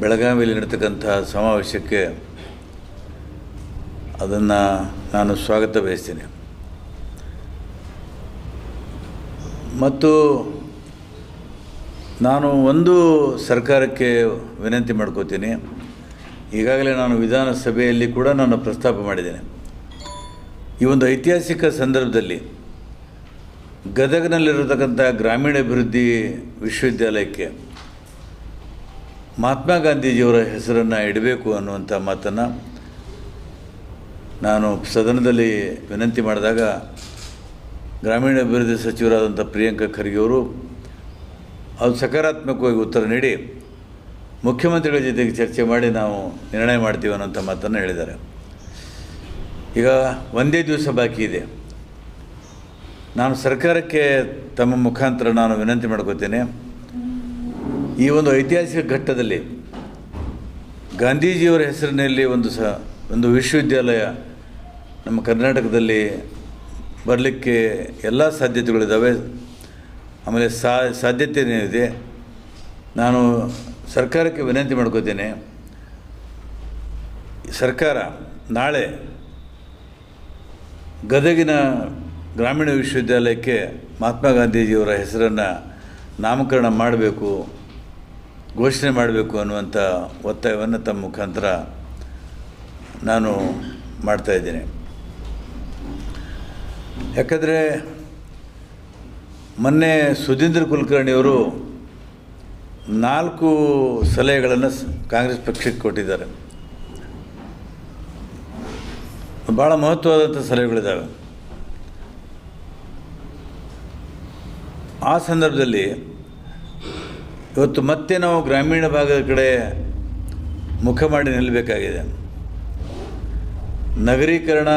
ಬೆಳಗಾವಿಯಲ್ಲಿ ನಡೀತಕ್ಕಂಥ ಸಮಾವೇಶಕ್ಕೆ ಅದನ್ನು ನಾನು ಸ್ವಾಗತ ಬಯಸ್ತೀನಿ. ಮತ್ತು ನಾನು ಒಂದು ಸರ್ಕಾರಕ್ಕೆ ವಿನಂತಿ ಮಾಡ್ಕೋತೀನಿ. ಈಗಾಗಲೇ ನಾನು ವಿಧಾನಸಭೆಯಲ್ಲಿ ಕೂಡ ನಾನು ಪ್ರಸ್ತಾಪ ಮಾಡಿದ್ದೇನೆ. ಈ ಒಂದು ಐತಿಹಾಸಿಕ ಸಂದರ್ಭದಲ್ಲಿ ಗದಗನಲ್ಲಿರತಕ್ಕಂಥ ಗ್ರಾಮೀಣಾಭಿವೃದ್ಧಿ ವಿಶ್ವವಿದ್ಯಾಲಯಕ್ಕೆ ಮಹಾತ್ಮ ಗಾಂಧೀಜಿಯವರ ಹೆಸರನ್ನು ಇಡಬೇಕು ಅನ್ನುವಂಥ ಮಾತನ್ನು ನಾನು ಸದನದಲ್ಲಿ ವಿನಂತಿ ಮಾಡಿದಾಗ ಗ್ರಾಮೀಣಾಭಿವೃದ್ಧಿ ಸಚಿವರಾದಂಥ ಪ್ರಿಯಾಂಕ ಖರ್ಗೆ ಅವರು ಅದು ಸಕಾರಾತ್ಮಕವಾಗಿ ಉತ್ತರ ನೀಡಿ ಮುಖ್ಯಮಂತ್ರಿಗಳ ಜೊತೆಗೆ ಚರ್ಚೆ ಮಾಡಿ ನಾವು ನಿರ್ಣಯ ಮಾಡ್ತೀವಿ ಅನ್ನೋಂಥ ಮಾತನ್ನು ಹೇಳಿದ್ದಾರೆ. ಈಗ ಒಂದೇ ದಿವಸ ಬಾಕಿ ಇದೆ. ನಾನು ಸರ್ಕಾರಕ್ಕೆ ತಮ್ಮ ಮುಖಾಂತರ ನಾನು ವಿನಂತಿ ಮಾಡ್ಕೋತೇನೆ. ಈ ಒಂದು ಐತಿಹಾಸಿಕ ಘಟ್ಟದಲ್ಲಿ ಗಾಂಧೀಜಿಯವರ ಹೆಸರಿನಲ್ಲಿ ಒಂದು ಸ, ಒಂದು ವಿಶ್ವವಿದ್ಯಾಲಯ ನಮ್ಮ ಕರ್ನಾಟಕದಲ್ಲಿ ಬರಲಿಕ್ಕೆ ಎಲ್ಲ ಸಾಧ್ಯತೆಗಳಿದ್ದಾವೆ ಆಮೇಲೆ ಸಾ ಏನಿದೆ ನಾನು ಸರ್ಕಾರಕ್ಕೆ ವಿನಂತಿ ಮಾಡ್ಕೋತೇನೆ. ಸರ್ಕಾರ ನಾಳೆ ಗದಗಿನ ಗ್ರಾಮೀಣ ವಿಶ್ವವಿದ್ಯಾಲಯಕ್ಕೆ ಮಹಾತ್ಮ ಗಾಂಧೀಜಿಯವರ ಹೆಸರನ್ನು ನಾಮಕರಣ ಮಾಡಬೇಕು. ಘೋಷಣೆ ಮಾಡಬೇಕು ಅನ್ನುವಂಥ ಒತ್ತಾಯವನ್ನು ತಮ್ಮ ಮುಖಾಂತರ ನಾನು ಮಾಡ್ತಾಯಿದ್ದೇನೆ ಯಾಕಂದರೆ ಮೊನ್ನೆ ಸುಧೀಂದ್ರ ಕುಲಕರ್ಣಿಯವರು ನಾಲ್ಕು ಸಲಹೆಗಳನ್ನು ಕಾಂಗ್ರೆಸ್ ಪಕ್ಷಕ್ಕೆ ಕೊಟ್ಟಿದ್ದಾರೆ. ಭಾಳ ಮಹತ್ವವಾದಂಥ ಸಲಹೆಗಳಿದ್ದಾವೆ. ಆ ಸಂದರ್ಭದಲ್ಲಿ ಇವತ್ತು ಮತ್ತೆ ನಾವು ಗ್ರಾಮೀಣ ಭಾಗದ ಕಡೆ ಮುಖ ಮಾಡಿ ನಿಲ್ಲಬೇಕಾಗಿದೆ ನಗರೀಕರಣ